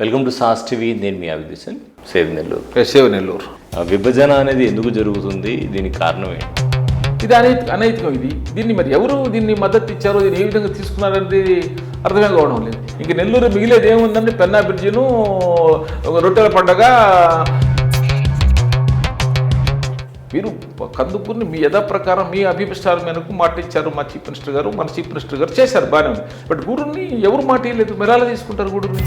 Welcome to సాస్ TV. నేను మీ అభిదిశన్ save Nellore. సేవ నెల్లూరు. ఆ విభజన అనేది ఎందుకు జరుగుతుంది? దీనికి కారణం ఏంటి? ఇది అనైతిక అనైతికం ఇది. దీన్ని మరి ఎవరు దీన్ని మద్దతు ఇచ్చారో దీన్ని ఏ విధంగా తీసుకున్నారనేది అర్థమే కావడం లేదు. ఇంక నెల్లూరు మిగిలేది ఏముందంటే పెన్నా బ్రిడ్జిను ఒక రొట్టెల పండగ. మీరు కందుకూరిని మీ యథా ప్రకారం మీ అభిప్రాయాల మేరకు మాట ఇచ్చారు మా చీఫ్ మినిస్టర్ గారు. మన చీఫ్ మినిస్టర్ గారు చేశారు బాగానే ఉంది. బట్ గూడూరుని ఎవరు మాట ఇవ్వలేదు మీరు తీసుకుంటారు గూడూరుని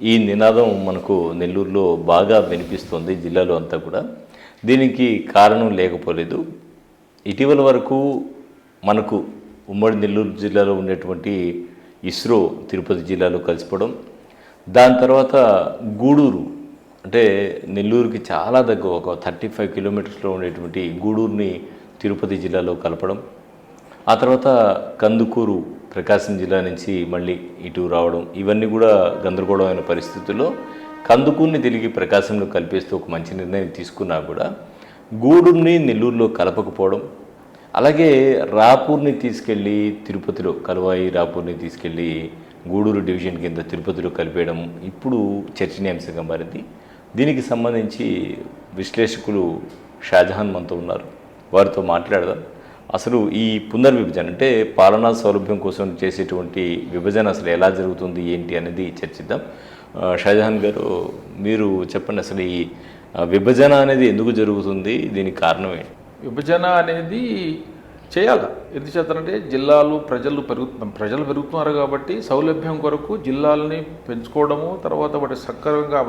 ఈ నినాదం మనకు నెల్లూరులో బాగా వినిపిస్తుంది జిల్లాలో అంతా కూడా. దీనికి కారణం లేకపోలేదు. ఇటీవల వరకు మనకు ఉమ్మడి నెల్లూరు జిల్లాలో ఉండేటువంటి ఇస్రో తిరుపతి జిల్లాలో కలిసిపోవడం దాని తర్వాత గూడూరు అంటే నెల్లూరుకి చాలా దగ్గర ఒక థర్టీ ఫైవ్ కిలోమీటర్స్లో ఉండేటువంటి గూడూరుని తిరుపతి జిల్లాలో కలపడం ఆ తర్వాత కందుకూరు ప్రకాశం జిల్లా నుంచి మళ్ళీ ఇటు రావడం ఇవన్నీ కూడా గందరగోళమైన పరిస్థితుల్లో కందుకూరిని తిరిగి ప్రకాశంలో కల్పిస్తూ ఒక మంచి నిర్ణయం తీసుకున్నా కూడా గూడూరుని నెల్లూరులో కలపకపోవడం అలాగే రాపూర్ని తీసుకెళ్ళి తిరుపతిలో కలువాయి రాపూర్ని తీసుకెళ్ళి గూడూరు డివిజన్ కింద తిరుపతిలో కలిపేయడం ఇప్పుడు చర్చనీయాంశంగా మారింది. దీనికి సంబంధించి విశ్లేషకులు షాజహాన్ మనతో ఉన్నారు. వారితో మాట్లాడదాం. అసలు ఈ పునర్విభజన అంటే పాలనా సౌలభ్యం కోసం చేసేటువంటి విభజన అసలు ఎలా జరుగుతుంది ఏంటి అనేది చర్చిద్దాం. షాజహాన్ గారు మీరు చెప్పండి అసలు ఈ విభజన అనేది ఎందుకు జరుగుతుంది? దీనికి కారణం ఏంటి? విభజన అనేది చేయాలి. ఎందుకు చేస్తారంటే జిల్లాలు ప్రజలు పెరుగు ప్రజలు పెరుగుతున్నారు కాబట్టి సౌలభ్యం కొరకు జిల్లాలని పెంచుకోవడము తర్వాత వాటి సక్రమంగా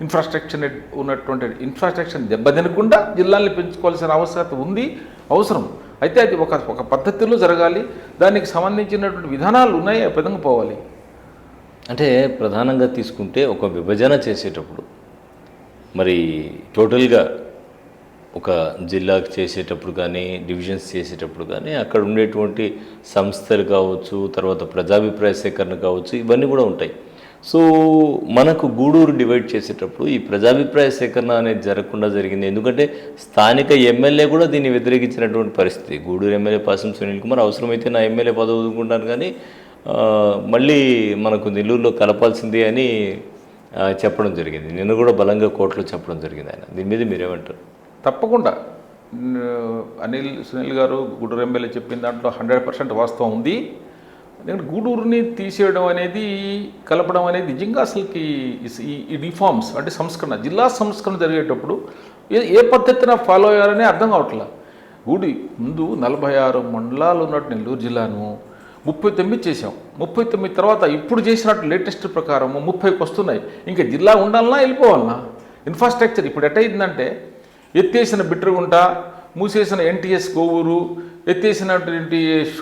ఇన్ఫ్రాస్ట్రక్చర్ ఉన్నటువంటి ఇన్ఫ్రాస్ట్రక్చర్ దెబ్బతినకుండా జిల్లాల్ని పెంచుకోవాల్సిన ఆవశ్యకత ఉంది అవసరం. అయితే అది ఒక ఒక పద్ధతిలో జరగాలి దానికి సంబంధించినటువంటి విధానాలు ఉన్నాయి? ఆ విధంగా పోవాలి? అంటే ప్రధానంగా తీసుకుంటే ఒక విభజన చేసేటప్పుడు మరి టోటల్గా ఒక జిల్లాకు చేసేటప్పుడు కానీ డివిజన్స్ చేసేటప్పుడు కానీ అక్కడ ఉండేటువంటి సంస్థలు కావచ్చు తర్వాత ప్రజాభిప్రాయ సేకరణ కావచ్చు ఇవన్నీ కూడా ఉంటాయి. సో మనకు గూడూరు డివైడ్ చేసేటప్పుడు ఈ ప్రజాభిప్రాయ సేకరణ అనేది జరగకుండా జరిగింది. ఎందుకంటే స్థానిక ఎమ్మెల్యే కూడా దీన్ని వ్యతిరేకించినటువంటి పరిస్థితి. గూడూరు ఎమ్మెల్యే పాసం సునీల్ కుమార్ అవసరమైతే నా ఎమ్మెల్యే పదవి వదులుకుంటాను కానీ మళ్ళీ మనకు నెల్లూరులో కలపాల్సిందే అని చెప్పడం జరిగింది. నిన్న కూడా బలంగా కోర్టులో చెప్పడం జరిగింది ఆయన. దీని మీద మీరేమంటారు? తప్పకుండా. అనిల్ సునీల్ గారు గూడూరు ఎమ్మెల్యే చెప్పిన దాంట్లో హండ్రెడ్ పర్సెంట్ వాస్తవం ఉంది. ఎందుకంటే గూడూరుని తీసేయడం అనేది కలపడం అనేది నిజంగా అసలుకి ఈ- ఈ రిఫార్మ్స్ అంటే సంస్కరణ జిల్లా సంస్కరణ జరిగేటప్పుడు ఏ ఏ పద్ధతిన ఫాలో అయ్యారనే అర్థం కావట్లా. గూడి ముందు నలభై ఆరు మండలాలు ఉన్నట్టు నెల్లూరు జిల్లాను ముప్పై తొమ్మిది చేసాం ముప్పై తొమ్మిది తర్వాత ఇప్పుడు చేసినట్టు లేటెస్ట్ ప్రకారం ముప్పైకి వస్తున్నాయి. ఇంకా జిల్లా ఉండాలన్నా వెళ్ళిపోవాలన్నా. ఇన్ఫ్రాస్ట్రక్చర్ ఇప్పుడు ఎట్టయిందంటే ఎత్తేసిన బిట్రగుంట మూసేసిన ఎన్టీఎస్ కోవూరు ఎత్తేసినటువంటి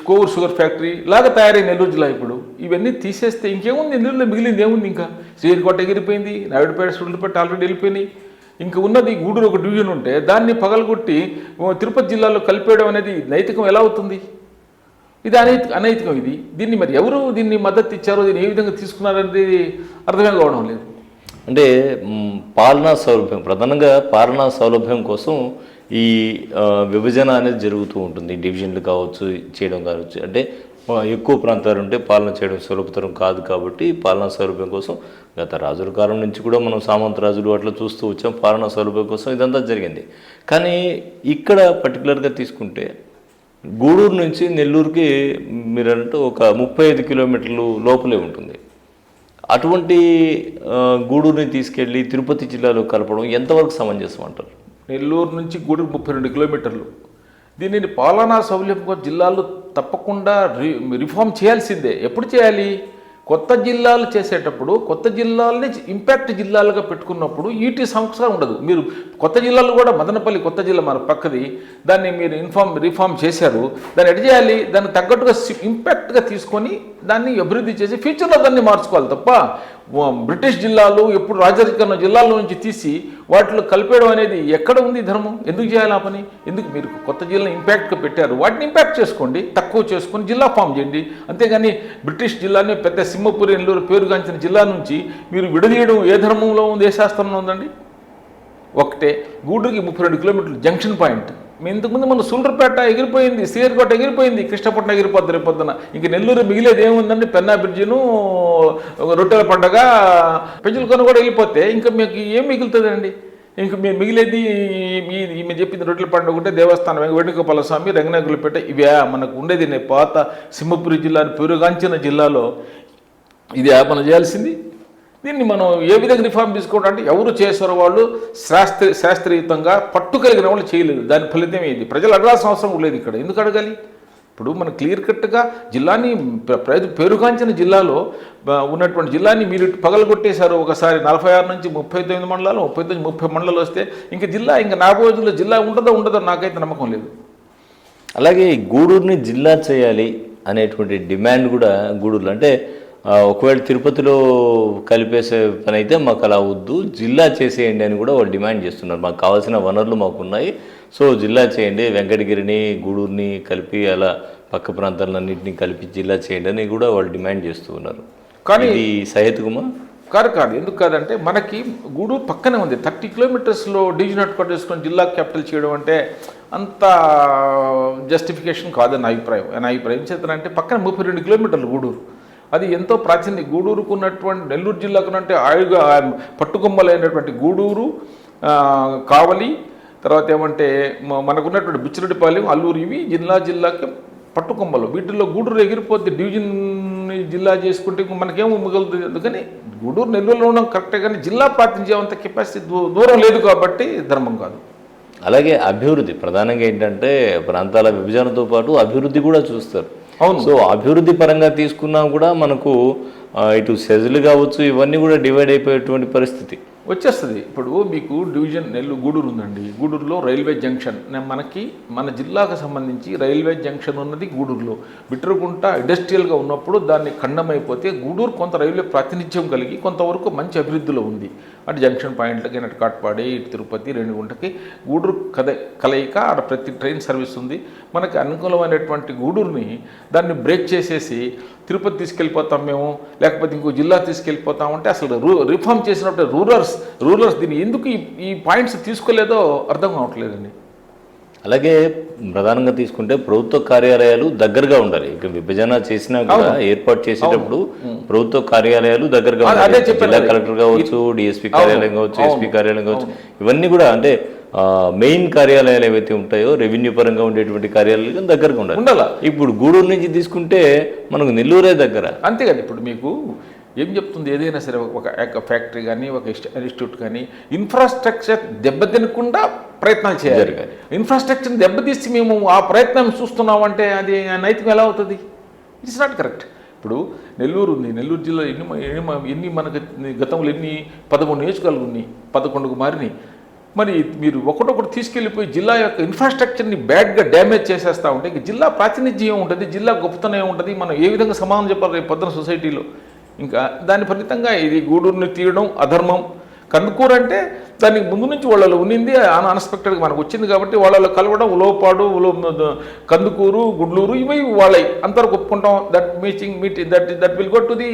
కోవూరు షుగర్ ఫ్యాక్టరీ లాగా తయారైన నెల్లూరు జిల్లా ఇప్పుడు. ఇవన్నీ తీసేస్తే ఇంకేముంది? నెల్లూరులో మిగిలింది ఏముంది ఇంకా? శ్రీరికోట ఎగిరిపోయింది నాయుడుపేట సుండుపేట ఆల్రెడీ వెళ్ళిపోయినాయి. ఇంకా ఉన్నది గూడూరు ఒక డివిజన్ ఉంటే దాన్ని పగలగొట్టి తిరుపతి జిల్లాలో కలిపేయడం అనేది నైతికం ఎలా అవుతుంది? ఇది అనైతి అనైతికం ఇది. దీన్ని మరి ఎవరు దీన్ని మద్దతు ఇచ్చారో దీన్ని ఏ విధంగా తీసుకున్నారనేది అర్థమే కావడం లేదు. అంటే పాలనా సౌలభ్యం ప్రధానంగా పాలనా సౌలభ్యం కోసం ఈ విభజన అనేది జరుగుతూ ఉంటుంది. డివిజన్లు కావచ్చు చేయడం కావచ్చు. అంటే ఎక్కువ ప్రాంతాలు ఉంటే పాలన చేయడం సులభతరం కాదు కాబట్టి పాలనా సౌలభ్యం కోసం గత రాజుల కాలం నుంచి కూడా మనం సామంత రాజులు అట్లా చూస్తూ వచ్చాం. పాలనా సౌలభ్యం కోసం ఇదంతా జరిగింది. కానీ ఇక్కడ పర్టికులర్గా తీసుకుంటే గూడూరు నుంచి నెల్లూరుకి మీరు అంటే ఒక ముప్పై ఐదు కిలోమీటర్లు లోపలే ఉంటుంది. అటువంటి గూడూరుని తీసుకెళ్ళి తిరుపతి జిల్లాలో కలపడం ఎంతవరకు సమంజసం అంటారు? నెల్లూరు నుంచి గూడూరు ముప్పై రెండు కిలోమీటర్లు. దీనిని పాలనా సౌలభ్యం జిల్లాలో తప్పకుండా రి రిఫార్మ్ చేయాల్సిందే. ఎప్పుడు చేయాలి? కొత్త జిల్లాలు చేసేటప్పుడు కొత్త జిల్లాలని ఇంపాక్ట్ జిల్లాలుగా పెట్టుకున్నప్పుడు ఈటీ సంస్కారం ఉండదు. మీరు కొత్త జిల్లాలు కూడా మదనపల్లి కొత్త జిల్లా మన పక్కది. దాన్ని మీరు ఇన్ఫార్మ్ రిఫార్మ్ చేశారు. దాన్ని ఎడ్ చేయాలి? దాన్ని తగ్గట్టుగా ఇంపాక్ట్గా తీసుకొని దాన్ని అభివృద్ధి చేసి ఫ్యూచర్లో దాన్ని మార్చుకోవాలి తప్ప బ్రిటిష్ జిల్లాలు ఎప్పుడు రాజరికన్న జిల్లాల నుంచి తీసి వాటిలో కలిపేయడం అనేది ఎక్కడ ఉంది ధర్మం? ఎందుకు చేయాలి ఆ పని? ఎందుకు మీరు కొత్త జిల్లా ఇంపాక్ట్గా పెట్టారు? వాటిని ఇంపాక్ట్ చేసుకోండి తక్కువ చేసుకొని జిల్లా ఫామ్ చేయండి. అంతేగాని బ్రిటిష్ జిల్లాని పెద్ద సింహపురి నెల్లూరు పేరుగాంచిన జిల్లా నుంచి మీరు విడదీయడం ఏ ధర్మంలో ఉంది ఏ శాస్త్రంలో ఉందండి? ఒకటే గూడూరుకి ముప్పై రెండు కిలోమీటర్లు జంక్షన్ పాయింట్. ఇంతకుముందు మన సుండ్రపేట ఎగిరిపోయింది సీర్కోట ఎగిరిపోయింది కృష్ణపట్నం ఎగిరిపోద్ది రేపొద్దున ఇంక నెల్లూరు మిగిలేదు ఏముందండి? పెన్నా బ్రిడ్జిను రొట్టెల పండగ పెంచులకొని కూడా వెళ్ళిపోతే ఇంకా మీకు ఏం మిగులుతుందండి? ఇంక మీ మిగిలేది ఈమె చెప్పింది రొట్టెల పండుగ ఉంటే దేవస్థానం వెంకటగోపాల స్వామి రంగనాయకులపేట ఇవే. మనకు ఉండేది నేను పాత సింహపురి జిల్లా పేరుగాంచిన జిల్లాలో. ఇది మనం చేయాల్సింది. దీన్ని మనం ఏ విధంగా రిఫార్మ్ తీసుకోవడం అంటే ఎవరు చేశారో వాళ్ళు శాస్త్రీ శాస్త్రీయుతంగా పట్టు కలిగిన వాళ్ళు చేయలేదు. దాని ఫలితం ఏది? ప్రజలు అడగాల్సిన అవసరం లేదు ఇక్కడ. ఎందుకు అడగాలి? ఇప్పుడు మనం క్లియర్ కట్గా జిల్లాని ప్ర- పేరుగాంచిన జిల్లాలో ఉన్నటువంటి జిల్లాని మీరు పగలగొట్టేశారు. ఒకసారి నలభై ఆరు నుంచి ముప్పై తొమ్మిది మండలాలు ముప్పై తొమ్మిది ముప్పై మండలాలు వస్తే ఇంకా జిల్లా ఇంకా నాలుగు రోజుల్లో జిల్లా ఉంటుందో ఉండదో నాకైతే నమ్మకం లేదు. అలాగే గూడూరుని జిల్లా చేయాలి అనేటువంటి డిమాండ్ కూడా గూడూరులో. అంటే ఒకవేళ తిరుపతిలో కలిపేసే పని అయితే మాకు అలా వద్దు. జిల్లా చేసేయండి అని కూడా వాళ్ళు డిమాండ్ చేస్తున్నారు. మాకు కావాల్సిన వనరులు మాకు ఉన్నాయి. సో జిల్లా చేయండి. వెంకటగిరిని గూడూరుని కలిపి అలా పక్క ప్రాంతాలన్నింటినీ కలిపి జిల్లా చేయండి అని కూడా వాళ్ళు డిమాండ్ చేస్తూ ఉన్నారు. కానీ- ఇది సహేతుకమా కాదు కాదు. ఎందుకు కాదంటే మనకి గూడూరు పక్కనే ఉంది. థర్టీ కిలోమీటర్స్లో డివిజన్ హెడ్ క్వార్టర్ చేసుకొని జిల్లా క్యాపిటల్ చేయడం అంటే అంత జస్టిఫికేషన్ కాదని అభిప్రాయం. నా అభిప్రాయం. చేతనంటే పక్కన ముప్పై రెండు కిలోమీటర్లు గూడూరు. అది ఎంతో ప్రాచీన గూడూరుకు ఉన్నటువంటి నెల్లూరు జిల్లాకు అంటే ఆయుగా పట్టుకొమ్మలైనటువంటి గూడూరు కావలి తర్వాత ఏమంటే మనకున్నటువంటి బుచ్చిరెడ్డిపాలెం అల్లూరు ఇవి జిల్లా జిల్లాకి పట్టుకొమ్మలు. వీటిల్లో గూడూరు ఎగిరిపోతే డివిజన్ జిల్లా చేసుకుంటే మనకేమో మిగులుతుంది? అందుకని గూడూరు నెల్లూరులో ఉండడం కరెక్టే కానీ జిల్లా ప్రాతినిధ్యం అంత కెపాసిటీ దూ- దూరం లేదు కాబట్టి ధర్మం కాదు. అలాగే అభివృద్ధి ప్రధానంగా ఏంటంటే ప్రాంతాల విభజనతో పాటు అభివృద్ధి కూడా చూస్తారు. అవును. సో అభివృద్ధి పరంగా తీసుకున్నా కూడా మనకు ఇటు సెజులు కావచ్చు ఇవన్నీ కూడా డివైడ్ అయిపోయేటువంటి పరిస్థితి వచ్చేస్తుంది. ఇప్పుడు మీకు డివిజన్ నెల్లూరు గూడూరు ఉందండి. గూడూరులో రైల్వే జంక్షన్. మనకి మన జిల్లాకు సంబంధించి రైల్వే జంక్షన్ ఉన్నది గూడూరులో. బిట్రకుంట ఇండస్ట్రియల్గా ఉన్నప్పుడు దాన్ని ఖండమైపోతే గూడూరు కొంత రైల్వే ప్రాతినిధ్యం కలిగి కొంతవరకు మంచి అభివృద్ధిలో ఉంది. అటు జంక్షన్ పాయింట్లకి అటు కాట్పాడి ఇటు తిరుపతి రేణిగుంటకి గూడూరు కద కలయిక ఆడ ప్రతి ట్రైన్ సర్వీస్ ఉంది. మనకి అనుకూలమైనటువంటి గూడూరుని దాన్ని బ్రేక్ చేసేసి తిరుపతి తీసుకెళ్ళిపోతాం మేము లేకపోతే ఇంకో జిల్లా తీసుకెళ్ళిపోతామంటే అసలు రూ రిఫార్మ్ చేసినప్పుడు రూరల్స్ రూరల్స్ దీన్ని ఎందుకు ఈ ఈ పాయింట్స్ తీసుకోలేదో అర్థం కావట్లేదండి. అలాగే ప్రధానంగా తీసుకుంటే ప్రభుత్వ కార్యాలయాలు దగ్గరగా ఉండాలి. ఇక విభజన చేసినా కూడా ఏర్పాటు చేసేటప్పుడు ప్రభుత్వ కార్యాలయాలు దగ్గరగా ఉండాలి. జిల్లా. కలెక్టర్ కావచ్చు డిఎస్పీ. కార్యాలయం కావచ్చు. ఎస్పీ కార్యాలయం కావచ్చు ఇవన్నీ కూడా అంటే మెయిన్ కార్యాలయాలు ఏవైతే ఉంటాయో రెవెన్యూ పరంగా ఉండేటువంటి కార్యాలయాలు దగ్గరగా ఉండాలి. ఉండాలా? ఇప్పుడు గూడూరు నుంచి తీసుకుంటే మనకు నెల్లూరే దగ్గర. అంతే కదా ఇప్పుడు మీకు. ఏం చెప్తుంది? ఏదైనా సరే ఒక ఫ్యాక్టరీ కానీ ఒక ఇన్స్టి- ఇన్స్టిట్యూట్ కానీ ఇన్ఫ్రాస్ట్రక్చర్ దెబ్బతినకుండా ప్రయత్నాలు చేయాలి. ఇన్ఫ్రాస్ట్రక్చర్ దెబ్బతీసి మేము ఆ ప్రయత్నం చూస్తున్నామంటే అది నైతికం ఎలా అవుతుంది? ఇట్స్ నాట్ కరెక్ట్ ఇప్పుడు నెల్లూరు ఉంది. నెల్లూరు జిల్లా ఎన్ని ఎన్ని ఎన్ని మనకు గతంలో ఎన్ని పదమూడు నియోజకవర్గాలు ఉన్నాయి పదకొండుకు మారినాయి. మరి మీరు ఒకటొకటి తీసుకెళ్ళిపోయి జిల్లా యొక్క ఇన్ఫ్రాస్ట్రక్చర్ని బ్యాడ్గా డ్యామేజ్ చేసేస్తా ఉంటే ఇంక జిల్లా ప్రాతినిధ్యం ఉంటుంది జిల్లా గొప్పతనం ఏముంటుంది? మనం ఏ విధంగా సమాధానం చెప్పాలి రేపు పొద్దున సొసైటీలో? ఇంకా దాని ఫలితంగా ఇది గూడూరుని తీయడం అధర్మం. కందుకూరు అంటే దానికి ముందు నుంచి వాళ్ళలో ఉన్నింది అన్ఎక్స్పెక్టెడ్గా మనకు వచ్చింది కాబట్టి వాళ్ళలో కలవడం ఉలోపాడు ఉలో కందుకూరు గుడ్లూరు ఇవి వాళ్ళవి అంతవరకు ఒప్పుకుంటాం. That meeting meet that that will go to the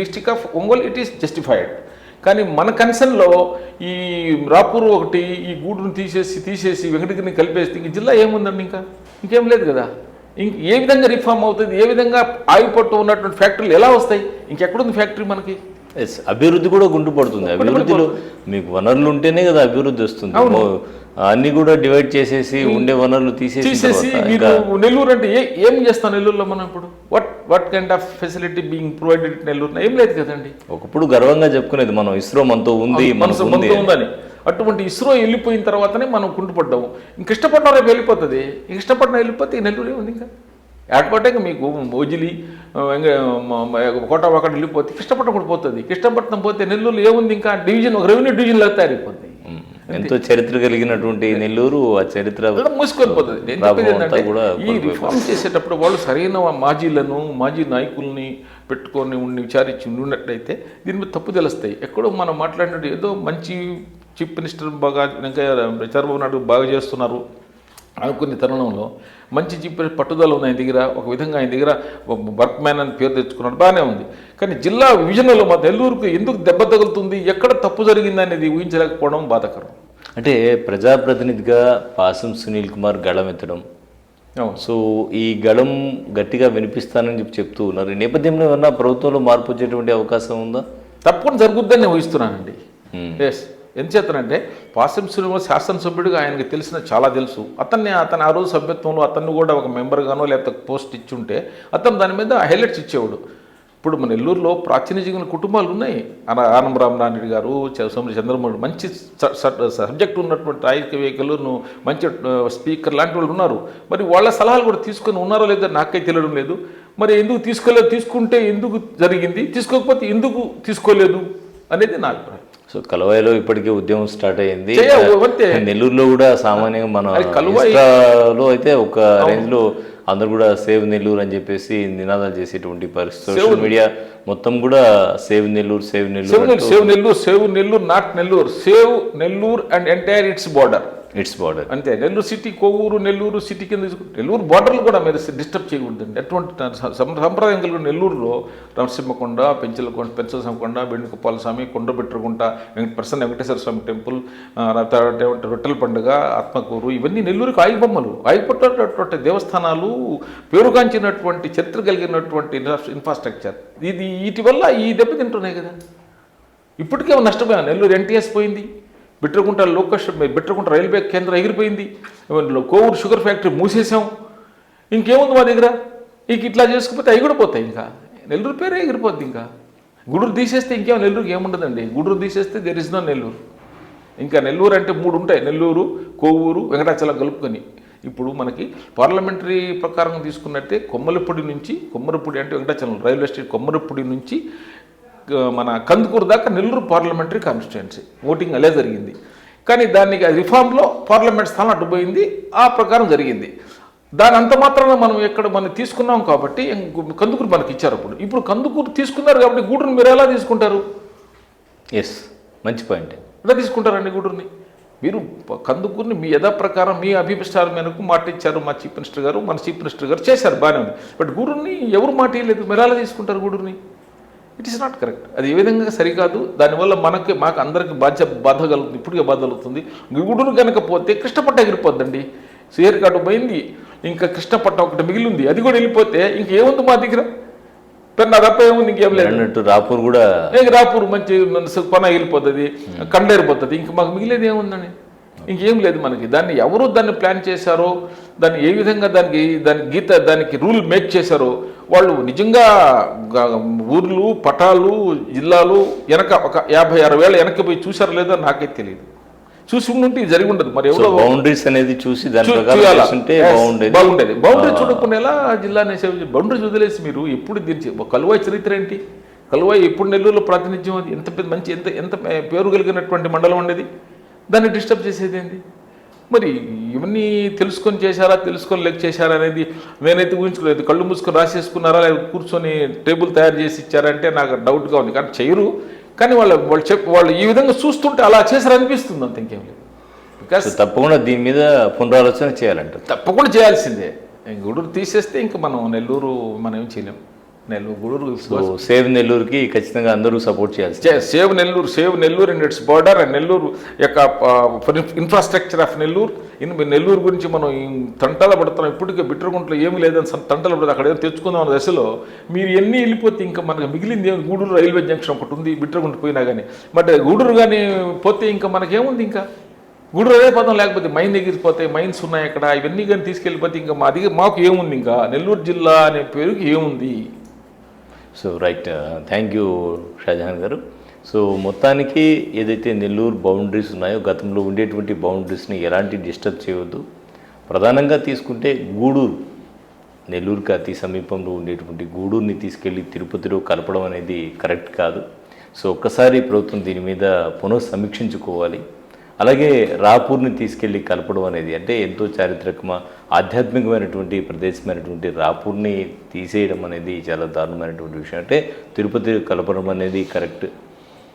district of Ongole. It is justified. కానీ మన కన్సర్న్లో ఈ రాపూర్ ఒకటి ఈ గూడును తీసేసి తీసేసి వెంకటగిరిని కలిపేస్తే ఇంక జిల్లా ఏముందండి ఇంకా? ఇంకేం లేదు కదా. ఇంక ఏ విధంగా రిఫార్మ్ అవుతుంది ఏ విధంగా ఆగిపట్టు ఉన్నటువంటి ఫ్యాక్టరీలు ఎలా వస్తాయి? ఇంకెక్కడుంది ఫ్యాక్టరీ మనకి? ఎస్ అభివృద్ధి కూడా గుంటు పడుతుంది. అభివృద్ధిలో మీకు వనరులు ఉంటేనే కదా అభివృద్ధి వస్తుంది. అన్ని కూడా డివైడ్ చేసేసి ఉండే వనరులు తీసేసి నెల్లూరు అంటే ఏ ఏం చేస్తాం నెల్లూరులో మనం ఇప్పుడు? What what kind of facility being provided Nellore ఏం లేదు కదండి. ఒకప్పుడు గర్వంగా చెప్పుకునేది మనం ఇస్రో మనతో ఉంది మనసు ఉంది అటువంటి ఇస్రో వెళ్ళిపోయిన తర్వాతనే మనం కుంటుపడ్డాము. ఇంక ఇష్టపడ్డం రేపు వెళ్ళిపోతుంది? ఇంక ఇష్టపడిన వెళ్ళిపోతే ఈ నెల్లూరు ఏముంది ఇంకా? ఏర్పాటే ఇంకా మీకు మోజిలి కోట ఒకటి వెళ్ళిపోతే కృష్ణపట్నం కూడా పోతుంది. కృష్ణపట్నం పోతే నెల్లూరు ఏముంది ఇంకా? డివిజన్ ఒక రెవెన్యూ డివిజన్ లాగా తయారైపోతుంది. ఎంతో చరిత్ర కలిగినటువంటి నెల్లూరు ఆ చరిత్ర మూసుకొని పోతుంది. ఈ రిఫార్మ్ చేసేటప్పుడు వాళ్ళు సరైన మాజీలను మాజీ నాయకుల్ని పెట్టుకొని ఉండి విచారించి ఉన్నట్లయితే దీని మీద తప్పు తెలుస్తాయి. ఎక్కడో మనం మాట్లాడినట్టు ఏదో మంచి చీఫ్ మినిస్టర్ బాగా వెంకయ్య చంద్రబాబు నాయుడు బాగా చేస్తున్నారు. అనుకునే తరుణంలో మంచి చీఫ్ పట్టుదల ఉంది ఆయన దగ్గర ఒక విధంగా ఆయన దగ్గర వర్క్ మ్యాన్ అని పేరు తెచ్చుకున్నాడు బాగానే ఉంది. కానీ జిల్లా విభజనలో మా నెల్లూరుకు ఎందుకు దెబ్బ తగులుతుంది ఎక్కడ తప్పు జరిగింది అనేది ఊహించలేకపోవడం బాధాకరం. అంటే ప్రజాప్రతినిధిగా పాసం సునీల్ కుమార్ గళమెత్తడం అవును. సో ఈ గళం గట్టిగా వినిపిస్తానని చెప్పి చెప్తూ ఉన్నారు. ఈ నేపథ్యంలో ఏమన్నా ప్రభుత్వంలో మార్పు వచ్చేటువంటి అవకాశం ఉందా? తప్పకుండా జరుగుద్దని నేను ఊహిస్తున్నానండి. ఎస్ ఎంతచేతనంటే పాసిం శ్రీనివాస్ శాసనసభ్యుడిగా ఆయనకి తెలిసిన చాలా తెలుసు. అతన్ని అతని ఆ రోజు సభ్యత్వంలో అతన్ని కూడా ఒక మెంబర్గానో లేకపోతే పోస్ట్ ఇచ్చుంటే అతను దాని మీద హైలైట్స్ ఇచ్చేవాడు. ఇప్పుడు మన నెల్లూరులో ప్రాచీనజీవిన కుటుంబాలు ఉన్నాయి. ఆన- ఆనం రామనాయుడు గారు సోమరి చంద్రమోహన్ మంచి స- సబ్జెక్ట్ ఉన్నటువంటి రాజకీయవేత్తలు మంచి స్పీకర్ లాంటి వాళ్ళు ఉన్నారు. మరి వాళ్ళ సలహాలు కూడా తీసుకొని ఉన్నారో లేదో నాకై తెలియడం లేదు. మరి ఎందుకు తీసుకోలేదు తీసుకుంటే ఎందుకు జరిగింది తీసుకోకపోతే ఎందుకు తీసుకోలేదు అనేది నా అభిప్రాయం. సో కలవాయిలో ఇప్పటికే ఉద్యమం స్టార్ట్ అంతే. నెల్లూరులో కూడా సామాన్యంగా మన అది కలువాయి- ఇన్స్టాలో అయితే ఒక రేంజ్లో అందరు కూడా సేవ్ నెల్లూరు అని చెప్పేసి నినాదాలు చేసేటువంటి పరిస్థితి. సోషల్ మీడియా మొత్తం కూడా save Nellore save Nellore save Nellore save Nellore not Nellore save Nellore and entire its border. Its border అంతే నెల్లూరు సిటీ కొవ్వూరు నెల్లూరు సిటీ కింద నెల్లూరు బార్డర్లు కూడా మీరు డిస్టర్బ్ చేయకూడదండి. అటువంటి సంప్రదాయం కలిగిన నెల్లూరులో నరసింహకొండ పెంచలకొండ పెంచలకొండ బెండుకుప్పాల స్వామి కొండబెట్టుకుంట వెంకట ప్రసన్న వెంకటేశ్వర స్వామి టెంపుల్ తర్వాత రొట్టెల పండుగ ఆత్మకూరు ఇవన్నీ నెల్లూరుకి ఆయుబొమ్మలు ఆగిపట్టేటటువంటి దేవస్థానాలు పేరుగాంచినటువంటి చరిత్ర కలిగినటువంటి ఇన్ఫ్రాస్ట్రక్చర్ ఇది వీటి వల్ల ఈ దెబ్బతింటున్నాయి కదా ఇప్పటికే నష్టపోయాం. నెల్లూరు ఎన్టీఎస్ పోయింది. బిట్రకుంట లోకస్ బిట్రకుంట రైల్వే కేంద్రం ఎగిరిపోయింది. కోవూరు షుగర్ ఫ్యాక్టరీ మూసేసాం ఇంకేముంది మా దగ్గర? ఇంక ఇట్లా చేసుకుపోతే అవి కూడా పోతాయి ఇంకా. నెల్లూరు పేరే ఎగిరిపోద్ది ఇంకా. గుడూరు తీసేస్తే ఇంకేం నెల్లూరుకి ఏముండదండి. గుడూరు తీసేస్తే దెర్ ఇస్ నో నెల్లూరు. ఇంకా నెల్లూరు అంటే మూడు ఉంటాయి. నెల్లూరు కోవూరు వెంకటాచలం కలుపుకొని. ఇప్పుడు మనకి పార్లమెంటరీ ప్రకారం తీసుకున్నట్టే కొమ్మలపూడి నుంచి కొమ్మరపూడి అంటే వెంకటాచలం రైల్వే స్టేషన్ కొమ్మరపూడి నుంచి మన కందుకూరు దాకా నెల్లూరు పార్లమెంటరీ కాన్స్టిట్యుయెన్సీ ఓటింగ్ అలే జరిగింది. కానీ దానికి రిఫార్మ్లో పార్లమెంట్ స్థానం అడ్డు పోయింది ఆ ప్రకారం జరిగింది. దాని అంత మాత్రాన మనం ఎక్కడ మనం తీసుకున్నాం కాబట్టి కందుకూరు మనకి ఇచ్చారు అప్పుడు. ఇప్పుడు కందుకూరు తీసుకున్నారు కాబట్టి గూడూరుని మీరు ఎలా తీసుకుంటారు? ఎస్ మంచి పాయింట్ ఎలా తీసుకుంటారండి గూడూరుని? మీరు కందుకూరుని మీ యథా ప్రకారం మీ అభిప్రాయం మేరకు మాట ఇచ్చారు మా చీఫ్ మినిస్టర్ గారు మన చీఫ్ మినిస్టర్ గారు చేశారు బాగానే ఉంది. బట్ గూడూరుని ఎవరు మాట ఇవ్వలేదు మీరు ఎలా తీసుకుంటారు గూడూరుని? ఇట్ ఈస్ నాట్ కరెక్ట్ అది ఏ విధంగా సరికాదు? దానివల్ల మనకి మాకు అందరికి బాధ్య బాధ కలుగుతుంది ఇప్పటికే బాధ కలుగుతుంది. గూడూరు కనుక పోతే కృష్ణపట్ట ఎగిరిపోద్దండి. సేర్ కాటు పోయింది. ఇంకా కృష్ణపట్ట ఒకటి మిగిలింది. అది కూడా వెళ్ళిపోతే ఇంకేముంది మా దగ్గర? పెన్న తప్ప ఏముంది? ఇంకేం లేదు. అన్నట్టు రాపూర్ కూడా రాపూర్ మంచి కొన వెళ్ళిపోతుంది. కండేరిపోతుంది ఇంక మాకు మిగిలేది ఏముందండి? ఇంకేం లేదు మనకి. దాన్ని ఎవరు దాన్ని ప్లాన్ చేశారో దాన్ని ఏ విధంగా దానికి దాని గీత దానికి రూల్ మేక్ చేశారో వాళ్ళు నిజంగా ఊర్లు పటాలు జిల్లాలు వెనక ఒక యాభై అరవై వేల వెనక్కి పోయి చూసారో లేదో నాకైతే తెలియదు చూసి ఉంటే జరిగి ఉండదు. మరి ఎవరో బౌండరీస్ అనేది చూసి బాగుండేది. బౌండరీ చూడకుండా ఎలా జిల్లాని సేవ చే- బౌండరీ వదిలేసి మీరు ఎప్పుడు దీని కలువాయి చరిత్ర ఏంటి? కలువాయి ఎప్పుడు నెల్లూరులో ప్రాతినిధ్యం అది? ఎంత పెద్ద మంచి ఎంత ఎంత పేరు కలిగినటువంటి మండలం ఉండేది దాన్ని డిస్టర్బ్ చేసేది ఏంటి మరి ఇవన్నీ తెలుసుకొని చేశారా తెలుసుకొని లెక్క చేశారా అనేది నేనైతే ఊహించుకోలేదు. కళ్ళు మూసుకొని రాసేసుకున్నారా లేదా కూర్చొని టేబుల్ తయారు చేసి ఇచ్చారంటే నాకు డౌట్గా ఉంది. కానీ చేయరు. కానీ వాళ్ళు వాళ్ళు చెప్ వాళ్ళు ఈ విధంగా చూస్తుంటే అలా చేశారు అనిపిస్తుంది అంత ఇంకేం లేదు. బికాస్ తప్పకుండా దీని మీద పునరాలోచన చేయాలంట తప్పకుండా చేయాల్సిందే. గూడూరు తీసేస్తే ఇంక మనం నెల్లూరు మనం ఏం చేయలేం. నెల్లూరు సో సేవ్ నెల్లూరుకి ఖచ్చితంగా అందరూ సపోర్ట్ చేయాల్సి చే- save Nellore save Nellore and its border and Nellore యొక్క infrastructure of Nellore. In Nellore గురించి మనం తంటలు పడుతున్నాం. ఇప్పటికే బిట్రగుంట్లో ఏమీ లేదని తంటలు పడుతుంది అక్కడ ఏదో తెచ్చుకుందాం అనే దశలో మీరు ఎన్ని వెళ్ళిపోతే ఇంకా మనకు మిగిలింది ఏమి గూడూరు రైల్వే జంక్షన్ ఒకటి ఉంది బిట్రగుంట పోయినా కానీ బట్ గూడూరు కానీ పోతే ఇంకా మనకేముంది ఇంకా? గూడూరు అదే పదం లేకపోతే మైన్ ఎగిరిపోతే మైన్స్ ఉన్నాయి అక్కడ. ఇవన్నీ కానీ తీసుకెళ్ళిపోతే ఇంకా మా దగ్గర మాకు ఏముంది ఇంకా? నెల్లూరు జిల్లా అనే పేరుకి ఏముంది? So right thank you Shahjahan garu so మొత్తానికి ఏదైతే నెల్లూరు బౌండరీస్ ఉన్నాయో గతంలో ఉండేటువంటి బౌండరీస్ని ఎలాంటి డిస్టర్బ్ చేయవద్దు. ప్రధానంగా తీసుకుంటే గూడూరు నెల్లూరుకి అతి సమీపంలో ఉండేటువంటి గూడూరుని తీసుకెళ్ళి తిరుపతిలో కలపడం అనేది కరెక్ట్ కాదు. సో ఒక్కసారి ప్రభుత్వం దీని మీద పునఃసమీక్షించుకోవాలి అలాగే రాపూర్ని తీసుకెళ్ళి కలపడం అనేది అంటే ఎంతో చారిత్రకమ ఆధ్యాత్మికమైనటువంటి ప్రదేశమైనటువంటి రాపూర్ని తీసేయడం అనేది చాలా దారుణమైనటువంటి విషయం. అంటే తిరుపతి కలపడం అనేది కరెక్ట్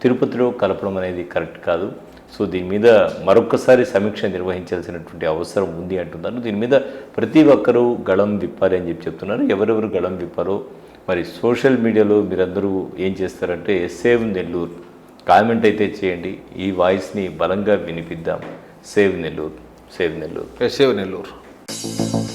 తిరుపతిలో కలపడం అనేది కరెక్ట్ కాదు. సో దీని మీద మరొకసారి సమీక్ష నిర్వహించాల్సినటువంటి అవసరం ఉంది అంటున్నారు దీని మీద ప్రతి ఒక్కరూ గళం విప్పాలి అని చెప్పి చెప్తున్నారు. ఎవరెవరు గళం విప్పారో మరి సోషల్ మీడియాలో మీరందరూ ఏం చేస్తారంటే సేవ్ నెల్లూరు. కామెంట్ అయితే చేయండి. ఈ వాయిస్ని బలంగా వినిపిద్దాం. Save Nellore. Save Nellore. Save Nellore.